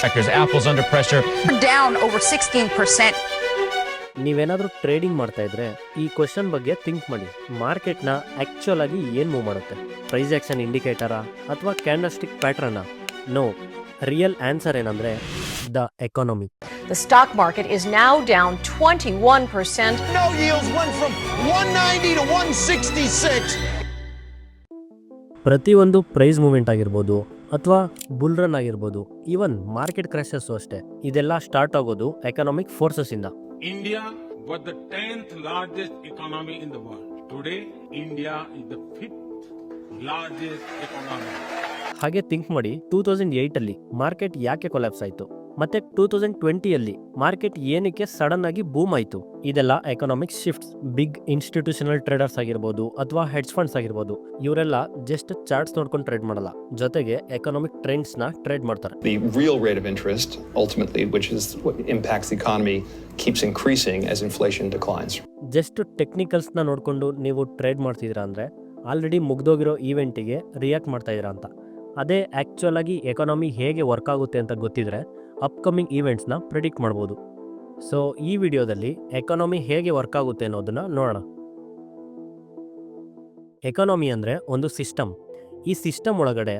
Sectors, Apple's under pressure. down over 16%. ನೀವೇನಾದರೂ trading ಮಾಡ್ತಾ ಇದ್ರೆ ಈ ಕ್ವಶನ್ ಬಗ್ಗೆ ಥಿಂಕ್ ಮಾಡಿ ಮಾರ್ಕೆಟ್ನ ಆ್ಯಕ್ಚುಲ್ ಆಗಿ ಏನು ಮೂವ್ ಮಾಡುತ್ತೆ ಪ್ರೈಸ್ ಆಕ್ಷನ್ ಇಂಡಿಕೇಟರಾ ಅಥವಾ ಕ್ಯಾಂಡಲ್ಸ್ಟಿಕ್ ಪ್ಯಾಟ್ರನ್ನ ನೋ ರಿಯಲ್ ಆನ್ಸರ್ ಏನಂದ್ರೆ the economy The stock market is now down 21%. No yields went from 190 to 166. ಪ್ರತಿಯೊಂದು ಪ್ರೈಸ್ ಮೂವ್ಮೆಂಟ್ ಆಗಿರ್ಬೋದು ಅಥವಾ ಬುಲ್ ರನ್ ಆಗಿರ್ಬೋದು. ಈವನ್ ಮಾರ್ಕೆಟ್ ಕ್ರ್ಯಾಶಸ್ಸು ಅಷ್ಟೇ. ಇದೆಲ್ಲ ಸ್ಟಾರ್ಟ್ ಆಗೋದು ಎಕನಾಮಿಕ್ ಫೋರ್ಸಸ್ ಇಂದ. India was the tenth largest economy in the world today India is the fifth largest economy ಹಾಗೆ think ಮಾಡಿ ಟೂ ತೌಸಂಡ್ ಏಯ್ಟಲ್ಲಿ ಮಾರ್ಕೆಟ್ ಯಾಕೆ ಕೊಲ್ಯಾಪ್ಸ್ ಆಯಿತು? ಮತ್ತೆ ಟೂ ತೌಸಂಡ್ ಟ್ವೆಂಟಿಯಲ್ಲಿ ಮಾರ್ಕೆಟ್ ಏನಕ್ಕೆ ಸಡನ್ ಆಗಿ ಬೂಮ್ ಆಯಿತು? ಇದೆಲ್ಲ economic shifts big institutional traders ಆಗಿರ್ಬೋದು ಅಥವಾ ಹೆಡ್ಸ್ ಫಂಡ್ಸ್ ಆಗಿರ್ಬೋದು. ಇವರೆಲ್ಲ ಜಸ್ಟ್ ಚಾರ್ಟ್ಸ್ ನೋಡ್ಕೊಂಡು ಟ್ರೇಡ್ ಮಾಡಲ್ಲ. ಜೊತೆಗೆ ಎಕನಾಮಿಕ್ ಟ್ರೆಂಡ್ಸ್ನ ಟ್ರೇಡ್ ಮಾಡ್ತಾರೆ. The real rate of interest, ultimately, which is what impacts the economy, keeps increasing as inflation declines. Just ಟೆಕ್ನಿಕಲ್ಸ್ನ ನೋಡಿಕೊಂಡು ನೀವು ಟ್ರೇಡ್ ಮಾಡ್ತಿದ್ದೀರಾ ಅಂದ್ರೆ ಆಲ್ರೆಡಿ ಮುಗ್ದೋಗಿರೋ ಈವೆಂಟಿಗೆ ರಿಯಾಕ್ಟ್ ಮಾಡ್ತಾ ಇದ್ರಾ ಅಂತ. ಅದೇ ಆಕ್ಚುಯಲ್ ಆಗಿ ಎಕಾನಮಿ ಹೇಗೆ ವರ್ಕ್ ಆಗುತ್ತೆ ಅಂತ ಗೊತ್ತಿದ್ರೆ ಅಪ್ಕಮಿಂಗ್ ಈವೆಂಟ್ಸ್ನ ಪ್ರಿಡಿಕ್ಟ್ ಮಾಡ್ಬೋದು. ಸೊ ಈ ವಿಡಿಯೋದಲ್ಲಿ ಎಕಾನಮಿ ಹೇಗೆ ವರ್ಕ್ ಆಗುತ್ತೆ ಅನ್ನೋದನ್ನು ನೋಡೋಣ. ಎಕಾನಮಿ ಅಂದರೆ ಒಂದು ಸಿಸ್ಟಮ್ ಈ ಸಿಸ್ಟಮ್ ಒಳಗಡೆ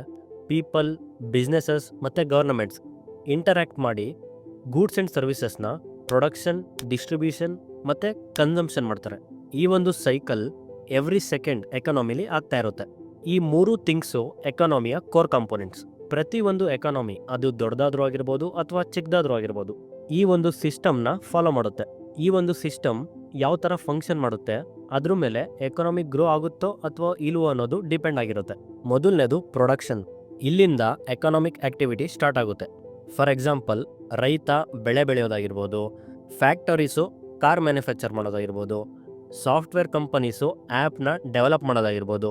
ಪೀಪಲ್ ಬಿಸ್ನೆಸಸ್ ಮತ್ತು ಗವರ್ನಮೆಂಟ್ಸ್ ಇಂಟರ್ಯಾಕ್ಟ್ ಮಾಡಿ ಗೂಡ್ಸ್ ಆ್ಯಂಡ್ ಸರ್ವಿಸಸ್ನ ಪ್ರೊಡಕ್ಷನ್ ಡಿಸ್ಟ್ರಿಬ್ಯೂಷನ್ ಮತ್ತು ಕನ್ಸಂಪ್ಷನ್ ಮಾಡ್ತಾರೆ. ಈ ಒಂದು ಸೈಕಲ್ ಎವ್ರಿ ಸೆಕೆಂಡ್ ಎಕಾನಮಿಲಿ ಆಗ್ತಾ ಇರುತ್ತೆ. ಈ ಮೂರು ಥಿಂಗ್ಸು ಎಕಾನಮಿಯ ಕೋರ್ ಕಾಂಪೋನೆಂಟ್ಸ್ ಪ್ರತಿಯೊಂದು ಎಕಾನಮಿ ಅದು ದೊಡ್ಡದಾದ್ರೂ ಆಗಿರ್ಬೋದು ಅಥವಾ ಚಿಕ್ಕದಾದ್ರೂ ಆಗಿರ್ಬೋದು, ಈ ಒಂದು ಸಿಸ್ಟಮ್ನ ಫಾಲೋ ಮಾಡುತ್ತೆ. ಈ ಒಂದು ಸಿಸ್ಟಮ್ ಯಾವ ಥರ ಫಂಕ್ಷನ್ ಮಾಡುತ್ತೆ, ಅದ್ರ ಮೇಲೆ ಎಕಾನಮಿ ಗ್ರೋ ಆಗುತ್ತೋ ಅಥವಾ ಇಲ್ವೋ ಅನ್ನೋದು ಡಿಪೆಂಡ್ ಆಗಿರುತ್ತೆ. ಮೊದಲನೇದು ಪ್ರೊಡಕ್ಷನ್ ಇಲ್ಲಿಂದ ಎಕಾನಮಿಕ್ ಆಕ್ಟಿವಿಟಿ ಸ್ಟಾರ್ಟ್ ಆಗುತ್ತೆ. ಫಾರ್ ಎಕ್ಸಾಂಪಲ್ ರೈತ ಬೆಳೆ ಬೆಳೆಯೋದಾಗಿರ್ಬೋದು ಫ್ಯಾಕ್ಟರೀಸು ಕಾರ್ ಮ್ಯಾನುಫ್ಯಾಕ್ಚರ್ ಮಾಡೋದಾಗಿರ್ಬೋದು ಸಾಫ್ಟ್ವೇರ್ ಕಂಪನೀಸು ಆ್ಯಪ್ನ ಡೆವಲಪ್ ಮಾಡೋದಾಗಿರ್ಬೋದು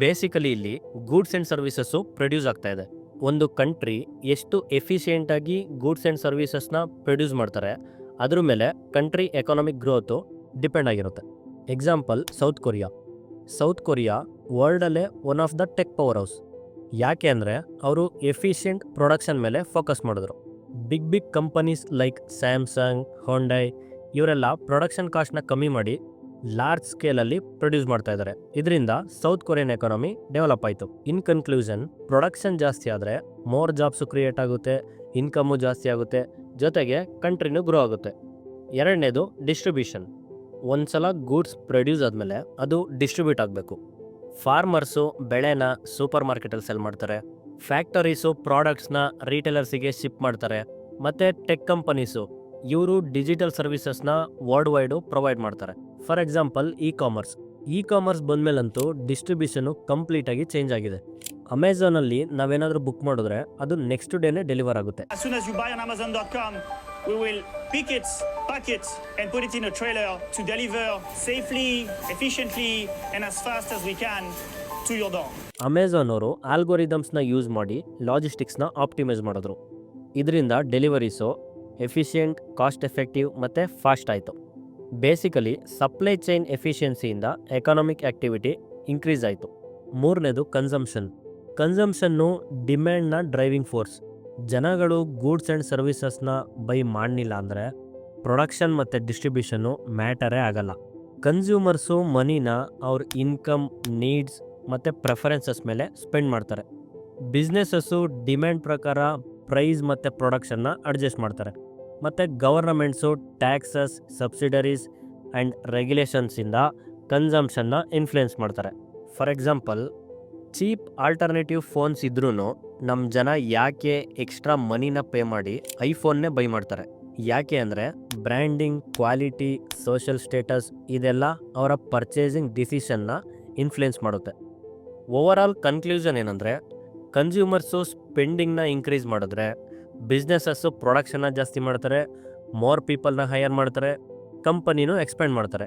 ಬೇಸಿಕಲಿ ಇಲ್ಲಿ ಗೂಡ್ಸ್ ಆ್ಯಂಡ್ ಸರ್ವಿಸಸ್ಸು ಪ್ರೊಡ್ಯೂಸ್ ಆಗ್ತಾ ಇದೆ. ಒಂದು ಕಂಟ್ರಿ ಎಷ್ಟು ಎಫಿಷಿಯೆಂಟಾಗಿ ಗೂಡ್ಸ್ ಆ್ಯಂಡ್ ಸರ್ವಿಸಸ್ನ ಪ್ರೊಡ್ಯೂಸ್ ಮಾಡ್ತಾರೆ, ಅದ್ರ ಮೇಲೆ ಕಂಟ್ರಿ ಎಕನಾಮಿಕ್ ಗ್ರೋತು ಡಿಪೆಂಡ್ ಆಗಿರುತ್ತೆ. Example South Korea South Korea ವರ್ಲ್ಡಲ್ಲೇ one of the tech power house ಯಾಕೆ ಅಂದರೆ ಅವರು ಎಫಿಷಿಯೆಂಟ್ ಪ್ರೊಡಕ್ಷನ್ ಮೇಲೆ ಫೋಕಸ್ ಮಾಡಿದ್ರು. Big big companies like Samsung Hyundai ಇವರೆಲ್ಲ ಪ್ರೊಡಕ್ಷನ್ ಕಾಸ್ಟ್ನ ಕಮ್ಮಿ ಮಾಡಿ ಲಾರ್ಜ್ ಸ್ಕೇಲಲ್ಲಿ ಪ್ರೊಡ್ಯೂಸ್ ಮಾಡ್ತಾ ಇದ್ದಾರೆ ಇದರಿಂದ ಸೌತ್ ಕೊರಿಯನ್ ಎಕಾನಮಿ ಡೆವಲಪ್ ಆಯಿತು. ಇನ್ ಕನ್ಕ್ಲೂಷನ್ ಪ್ರೊಡಕ್ಷನ್ ಜಾಸ್ತಿ ಆದರೆ ಮೋರ್ ಜಾಬ್ಸು ಕ್ರಿಯೇಟ್ ಆಗುತ್ತೆ ಇನ್ಕಮ್ಮು ಜಾಸ್ತಿ ಆಗುತ್ತೆ, ಜೊತೆಗೆ ಕಂಟ್ರಿನೂ ಗ್ರೋ ಆಗುತ್ತೆ. ಎರಡನೇದು ಡಿಸ್ಟ್ರಿಬ್ಯೂಷನ್ ಒಂದ್ಸಲ ಗೂಡ್ಸ್ ಪ್ರೊಡ್ಯೂಸ್ ಆದಮೇಲೆ ಅದು ಡಿಸ್ಟ್ರಿಬ್ಯೂಟ್ ಆಗಬೇಕು. ಫಾರ್ಮರ್ಸು ಬೆಳೆನ ಸೂಪರ್ ಮಾರ್ಕೆಟಲ್ಲಿ ಸೆಲ್ ಮಾಡ್ತಾರೆ. ಫ್ಯಾಕ್ಟರೀಸು ಪ್ರಾಡಕ್ಟ್ಸ್ನ ರೀಟೇಲರ್ಸಿಗೆ ಶಿಪ್ ಮಾಡ್ತಾರೆ. ಮತ್ತು ಟೆಕ್ ಕಂಪನೀಸು ಇವರು ಡಿಜಿಟಲ್ ಸರ್ವಿಸಸ್ನ ವರ್ಲ್ಡ್ ವೈಡು ಪ್ರೊವೈಡ್ ಮಾಡ್ತಾರೆ. For example e commerce e commerce ಬಂದಮೇಲಂತೂ distribution ಕಂಪ್ಲೀಟಾಗಿ ಚೇಂಜ್ ಆಗಿದೆ ಅಮೆಝಾನಲ್ಲಿ ನಾವೇನಾದರೂ ಬುಕ್ ಮಾಡಿದ್ರೆ ಅದು ನೆಕ್ಸ್ಟ್ ಡೇನೇ ಡೆಲಿವರ್ ಆಗುತ್ತೆ. As soon as you buy on Amazon.com, we will pick it, pack it, and put it in a trailer to deliver safely, efficiently, and as fast as we can to your door. Amazon ಅವರು ಆಲ್ಗೋರಿದಮ್ಸ್ನ use ಮಾಡಿ ಲಾಜಿಸ್ಟಿಕ್ಸ್ನ optimise ಮಾಡಿದ್ರು. ಇದರಿಂದ deliveries efficient cost effective ಮತ್ತು fast ಆಯಿತು. Basically supply chain ಎಫಿಷಿಯನ್ಸಿಯಿಂದ economic activity increase ಆಯಿತು. ಮೂರನೇದು ಕನ್ಸಂಪ್ಷನ್ ಕನ್ಸಂಪ್ಷನ್ನು ಡಿಮ್ಯಾಂಡ್ನ ಡ್ರೈವಿಂಗ್ ಫೋರ್ಸ್ ಜನಗಳು ಗೂಡ್ಸ್ ಆ್ಯಂಡ್ ಸರ್ವಿಸಸ್ನ ಬೈ ಮಾಡಲಿಲ್ಲ ಅಂದರೆ ಪ್ರೊಡಕ್ಷನ್ ಮತ್ತು ಡಿಸ್ಟ್ರಿಬ್ಯೂಷನ್ನು ಮ್ಯಾಟರೇ ಆಗಲ್ಲ. ಕನ್ಸ್ಯೂಮರ್ಸು ಮನಿನ ಅವ್ರ ಇನ್ಕಮ್ ನೀಡ್ಸ್ ಮತ್ತು ಪ್ರೆಫರೆನ್ಸಸ್ ಮೇಲೆ ಸ್ಪೆಂಡ್ ಮಾಡ್ತಾರೆ. ಬಿಸ್ನೆಸಸ್ಸು ಡಿಮ್ಯಾಂಡ್ ಪ್ರಕಾರ ಪ್ರೈಸ್ ಮತ್ತು ಪ್ರೊಡಕ್ಷನ್ನ ಅಡ್ಜಸ್ಟ್ ಮಾಡ್ತಾರೆ. ಮತ್ತು ಗವರ್ನಮೆಂಟ್ಸು, ಟ್ಯಾಕ್ಸಸ್, ಸಬ್ಸಿಡರೀಸ್ ಆ್ಯಂಡ್ ರೆಗ್ಯುಲೇಷನ್ಸಿಂದ ಕನ್ಸಂಪ್ಷನ್ನ ಇನ್ಫ್ಲುಯೆನ್ಸ್ ಮಾಡ್ತಾರೆ. For example, cheap alternative phones ಇದ್ರೂ ನಮ್ಮ ಜನ ಯಾಕೆ ಎಕ್ಸ್ಟ್ರಾ ಮನಿನ ಪೇ ಮಾಡಿ ಐಫೋನ್ನೇ ಬೈ ಮಾಡ್ತಾರೆ? ಯಾಕೆ ಅಂದರೆ ಬ್ರ್ಯಾಂಡಿಂಗ್, ಕ್ವಾಲಿಟಿ, ಸೋಷಿಯಲ್ ಸ್ಟೇಟಸ್ ಇದೆಲ್ಲ ಅವರ ಪರ್ಚೇಸಿಂಗ್ ಡಿಸಿಷನ್ನ ಇನ್ಫ್ಲುಯೆನ್ಸ್ ಮಾಡುತ್ತೆ. ಓವರ್ ಆಲ್ ಕನ್ಕ್ಲೂಷನ್ ಏನಂದರೆ, ಕನ್ಸ್ಯೂಮರ್ಸು ಸ್ಪೆಂಡಿಂಗ್ನ ಇನ್ಕ್ರೀಸ್ ಮಾಡಿದ್ರೆ ಬಿಸ್ನೆಸಸ್ಸು ಪ್ರೊಡಕ್ಷನ್ನ ಜಾಸ್ತಿ ಮಾಡ್ತಾರೆ ಮೋರ್ ಪೀಪಲ್ನ ಹೈಯರ್ ಮಾಡ್ತಾರೆ ಕಂಪನಿನೂ ಎಕ್ಸ್ಪೆಂಡ್ ಮಾಡ್ತಾರೆ.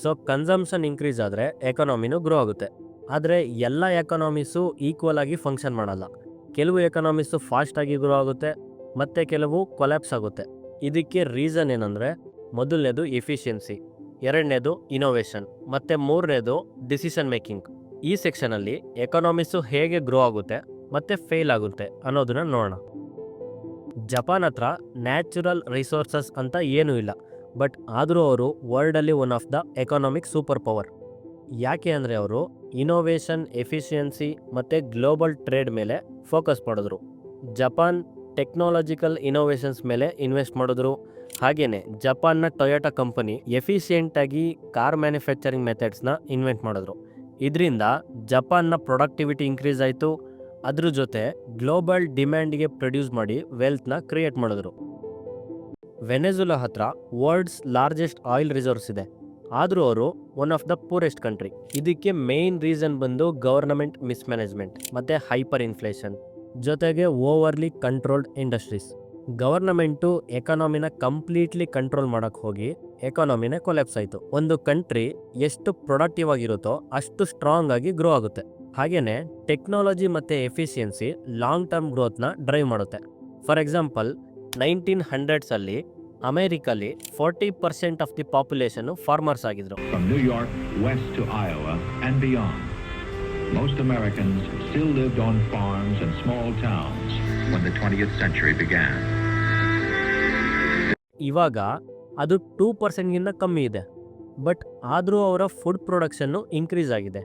ಸೊ ಕನ್ಸಂಪ್ಷನ್ ಇನ್ಕ್ರೀಸ್ ಆದರೆ ಎಕನಾಮಿನೂ ಗ್ರೋ ಆಗುತ್ತೆ. ಆದರೆ ಎಲ್ಲ ಎಕನಾಮೀಸು ಈಕ್ವಲ್ ಆಗಿ ಫಂಕ್ಷನ್ ಮಾಡಲ್ಲ. ಕೆಲವು ಎಕನಾಮೀಸು ಫಾಸ್ಟಾಗಿ ಗ್ರೋ ಆಗುತ್ತೆ, ಮತ್ತು ಕೆಲವು ಕೊಲ್ಯಾಪ್ಸ್ ಆಗುತ್ತೆ. ಇದಕ್ಕೆ ರೀಸನ್ ಏನಂದರೆ, ಮೊದಲನೇದು ಎಫಿಷಿಯನ್ಸಿ ಎರಡನೇದು ಇನೋವೇಷನ್ ಮತ್ತು ಮೂರನೇದು ಡಿಸಿಷನ್ ಮೇಕಿಂಗ್ ಈ ಸೆಕ್ಷನಲ್ಲಿ ಎಕನಾಮಿಸು ಹೇಗೆ ಗ್ರೋ ಆಗುತ್ತೆ, ಮತ್ತು ಫೇಲ್ ಆಗುತ್ತೆ ಅನ್ನೋದನ್ನ ನೋಡೋಣ. ಜಪಾನ್ ಹತ್ರ ನ್ಯಾಚುರಲ್ ರಿಸೋರ್ಸಸ್ ಅಂತ ಏನೂ ಇಲ್ಲ, ಬಟ್ ಆದರೂ ಅವರು ವರ್ಲ್ಡಲ್ಲಿ one of the economic super power. ಯಾಕೆ ಅಂದರೆ ಅವರು ಇನೋವೇಷನ್ ಎಫಿಷಿಯನ್ಸಿ ಮತ್ತು ಗ್ಲೋಬಲ್ ಟ್ರೇಡ್ ಮೇಲೆ ಫೋಕಸ್ ಮಾಡಿದ್ರು. ಜಪಾನ್ ಟೆಕ್ನಾಲಜಿಕಲ್ ಇನೋವೇಷನ್ಸ್ ಮೇಲೆ ಇನ್ವೆಸ್ಟ್ ಮಾಡಿದ್ರು. ಹಾಗೆಯೇ ಜಪಾನ್ನ ಟೊಯೋಟಾ ಕಂಪನಿ ಎಫಿಷಿಯೆಂಟಾಗಿ ಕಾರ್ ಮ್ಯಾನುಫ್ಯಾಕ್ಚರಿಂಗ್ ಮೆಥಡ್ಸ್ನ ಇನ್ವೆಂಟ್ ಮಾಡಿದ್ರು. ಇದರಿಂದ ಜಪಾನ್ನ ಪ್ರೊಡಕ್ಟಿವಿಟಿ ಇನ್ಕ್ರೀಸ್ ಆಯಿತು. ಅದ್ರ ಜೊತೆ ಗ್ಲೋಬಲ್ ಡಿಮ್ಯಾಂಡ್ಗೆ ಪ್ರೊಡ್ಯೂಸ್ ಮಾಡಿ ವೆಲ್ತ್ನ ಕ್ರಿಯೇಟ್ ಮಾಡಿದ್ರು. ವೆನೆಜುಲಾ ಹತ್ರ ವರ್ಲ್ಡ್ಸ್ ಲಾರ್ಜೆಸ್ಟ್ ಆಯಿಲ್ ರಿಸರ್ವ್ಸ್ ಇದೆ. ಆದರೂ ಅವರು one of the poorest country. ಇದಕ್ಕೆ ಮೇನ್ ರೀಸನ್ ಬಂದು ಗವರ್ನಮೆಂಟ್ ಮಿಸ್ಮ್ಯಾನೇಜ್ಮೆಂಟ್ ಮತ್ತು ಹೈಪರ್ ಇನ್ಫ್ಲೇಷನ್ ಜೊತೆಗೆ ಓವರ್ಲಿ ಕಂಟ್ರೋಲ್ಡ್ ಇಂಡಸ್ಟ್ರೀಸ್. ಗವರ್ನಮೆಂಟು ಎಕಾನಮಿನ ಕಂಪ್ಲೀಟ್ಲಿ ಕಂಟ್ರೋಲ್ ಮಾಡೋಕ್ಕೆ ಹೋಗಿ ಎಕಾನಮಿನೇ ಕೊಲೆಪ್ಸ್ ಆಯಿತು. ಒಂದು ಕಂಟ್ರಿ ಎಷ್ಟು ಪ್ರೊಡಕ್ಟಿವ್ ಆಗಿರುತ್ತೋ ಅಷ್ಟು ಸ್ಟ್ರಾಂಗ್ ಆಗಿ ಗ್ರೋ ಆಗುತ್ತೆ. ಹಾಗೆಯೇ ಟೆಕ್ನಾಲಜಿ ಮತ್ತು ಎಫಿಷಿಯನ್ಸಿ ಲಾಂಗ್ ಟರ್ಮ್ ಗ್ರೋತ್ನ ಡ್ರೈವ್ ಮಾಡುತ್ತೆ. ಫಾರ್ ಎಕ್ಸಾಂಪಲ್ ನೈನ್ಟೀನ್ ಹಂಡ್ರೆಡ್ಸಲ್ಲಿ ಅಮೇರಿಕಲ್ಲಿ forty percent of the population farmers ಆಗಿದ್ರು. Most Americans still lived on farms and small towns when the 20th century began. ಇವಾಗ ಅದು ಟೂ ಪರ್ಸೆಂಟ್ಗಿಂತ ಕಮ್ಮಿ ಇದೆ. ಬಟ್ ಆದರೂ ಅವರ ಫುಡ್ ಪ್ರೊಡಕ್ಷನ್ನು ಇನ್ಕ್ರೀಸ್ ಆಗಿದೆ.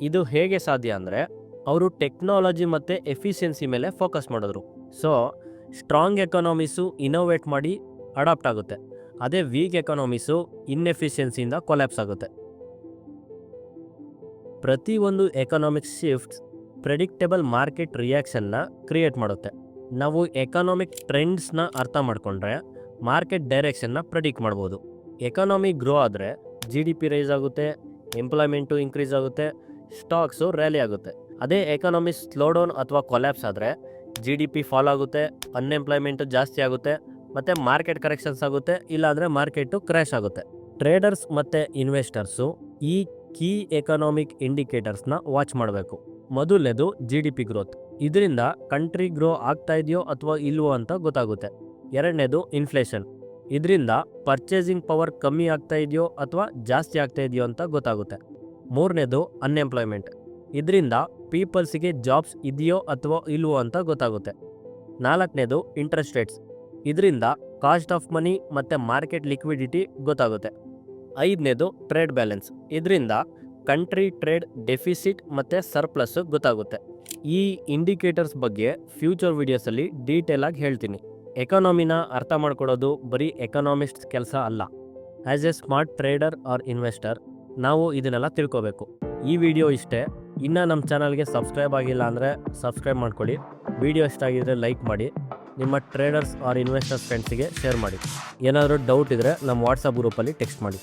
ಇದು ಹೇಗೆ ಸಾಧ್ಯ ಅಂದರೆ ಅವರು ಟೆಕ್ನಾಲಜಿ ಮತ್ತು ಎಫಿಷಿಯನ್ಸಿ ಮೇಲೆ ಫೋಕಸ್ ಮಾಡಿದ್ರು. ಸೊ, ಸ್ಟ್ರಾಂಗ್ ಎಕನಾಮಿಸು ಇನೋವೇಟ್ ಮಾಡಿ ಅಡಾಪ್ಟ್ ಆಗುತ್ತೆ. ಅದೇ ವೀಕ್ ಎಕನಾಮಿಸು ಇನ್ಎಫಿಷಿಯನ್ಸಿಯಿಂದ ಕೊಲ್ಯಾಪ್ಸ್ ಆಗುತ್ತೆ. ಪ್ರತಿಯೊಂದು ಎಕನಾಮಿಕ್ ಶಿಫ್ಟ್ಸ್ ಪ್ರೆಡಿಕ್ಟೇಬಲ್ ಮಾರ್ಕೆಟ್ ರಿಯಾಕ್ಷನ್ನ ಕ್ರಿಯೇಟ್ ಮಾಡುತ್ತೆ. ನಾವು ಎಕನಾಮಿಕ್ ಟ್ರೆಂಡ್ಸ್ನ ಅರ್ಥ ಮಾಡಿಕೊಂಡ್ರೆ ಮಾರ್ಕೆಟ್ ಡೈರೆಕ್ಷನ್ನ ಪ್ರೆಡಿಕ್ಟ್ ಮಾಡ್ಬೋದು. ಎಕನಾಮಿ ಗ್ರೋ ಆದರೆ ಜಿ ಡಿ ಪಿ ರೈಸ್ ಆಗುತ್ತೆ, ಎಂಪ್ಲಾಯ್ಮೆಂಟು ಇನ್ಕ್ರೀಸ್ ಆಗುತ್ತೆ ಸ್ಟಾಕ್ಸು ರ್ಯಾಲಿ ಆಗುತ್ತೆ. ಅದೇ ಎಕಾನಮಿ ಸ್ಲೋ ಡೌನ್ ಅಥವಾ ಕೊಲ್ಯಾಪ್ಸ್ ಆದರೆ ಜಿ ಡಿ ಪಿ ಫಾಲ್ ಆಗುತ್ತೆ ಅನ್ಎಂಪ್ಲಾಯ್ಮೆಂಟು ಜಾಸ್ತಿ ಆಗುತ್ತೆ, ಮತ್ತು ಮಾರ್ಕೆಟ್ ಕರೆಕ್ಷನ್ಸ್ ಆಗುತ್ತೆ, ಇಲ್ಲಾಂದರೆ ಮಾರ್ಕೆಟು ಕ್ರ್ಯಾಶ್ ಆಗುತ್ತೆ. ಟ್ರೇಡರ್ಸ್ ಮತ್ತು ಇನ್ವೆಸ್ಟರ್ಸು ಈ ಕೀ ಎಕನಾಮಿಕ್ ಇಂಡಿಕೇಟರ್ಸ್ನ ವಾಚ್ ಮಾಡಬೇಕು. ಮೊದಲನೇದು ಜಿ ಡಿ ಪಿ ಗ್ರೋತ್ ಇದರಿಂದ ಕಂಟ್ರಿ ಗ್ರೋ ಆಗ್ತಾ ಇದೆಯೋ ಅಥವಾ ಇಲ್ವೋ ಅಂತ ಗೊತ್ತಾಗುತ್ತೆ. ಎರಡನೇದು ಇನ್ಫ್ಲೇಷನ್. ಇದರಿಂದ ಪರ್ಚೇಸಿಂಗ್ ಪವರ್ ಕಮ್ಮಿ ಆಗ್ತಾ ಇದೆಯೋ ಅಥವಾ ಜಾಸ್ತಿ ಆಗ್ತಾ ಇದೆಯೋ ಅಂತ ಗೊತ್ತಾಗುತ್ತೆ. ಮೂರನೇದು ಅನ್ಎಂಪ್ಲಾಯ್ಮೆಂಟ್ ಇದರಿಂದ ಪೀಪಲ್ಸಿಗೆ ಜಾಬ್ಸ್ ಇದೆಯೋ ಅಥವಾ ಇಲ್ವೋ ಅಂತ ಗೊತ್ತಾಗುತ್ತೆ. ನಾಲ್ಕನೇದು ಇಂಟ್ರೆಸ್ಟ್ ರೇಟ್ಸ್ ಇದರಿಂದ ಕಾಸ್ಟ್ ಆಫ್ ಮನಿ ಮತ್ತು ಮಾರ್ಕೆಟ್ ಲಿಕ್ವಿಡಿಟಿ ಗೊತ್ತಾಗುತ್ತೆ. ಐದನೇದು ಟ್ರೇಡ್ ಬ್ಯಾಲೆನ್ಸ್ ಇದರಿಂದ ಕಂಟ್ರಿ ಟ್ರೇಡ್ ಡೆಫಿಸಿಟ್ ಮತ್ತು ಸರ್ಪ್ಲಸ್ ಗೊತ್ತಾಗುತ್ತೆ. ಈ ಇಂಡಿಕೇಟರ್ಸ್ ಬಗ್ಗೆ ಫ್ಯೂಚರ್ ವೀಡಿಯೋಸಲ್ಲಿ ಡೀಟೇಲ್ ಆಗಿ ಹೇಳ್ತೀನಿ. ಎಕಾನಮಿನ ಅರ್ಥ ಮಾಡ್ಕೊಡೋದು ಬರೀ ಎಕನಾಮಿಸ್ಟ್ ಕೆಲಸ ಅಲ್ಲ. As a smart trader or investor ನಾವು ಇದನ್ನೆಲ್ಲ ತಿಳ್ಕೋಬೇಕು. ಈ ವಿಡಿಯೋ ಇಷ್ಟೇ. ಇನ್ನು ನಮ್ಮ ಚಾನಲ್ಗೆ ಸಬ್ಸ್ಕ್ರೈಬ್ ಆಗಿಲ್ಲ ಅಂದರೆ ಸಬ್ಸ್ಕ್ರೈಬ್ ಮಾಡ್ಕೊಳ್ಳಿ. ವಿಡಿಯೋ ಇಷ್ಟ ಆಗಿದ್ದರೆ ಲೈಕ್ ಮಾಡಿ. ನಿಮ್ಮ ಟ್ರೇಡರ್ಸ್ ಆರ್ ಇನ್ವೆಸ್ಟರ್ಸ್ ಫ್ರೆಂಡ್ಸಿಗೆ ಶೇರ್ ಮಾಡಿ. ಏನಾದರೂ ಡೌಟ್ ಇದ್ದರೆ ನಮ್ಮ ವಾಟ್ಸಪ್ ಗ್ರೂಪಲ್ಲಿ ಟೆಕ್ಸ್ಟ್ ಮಾಡಿ.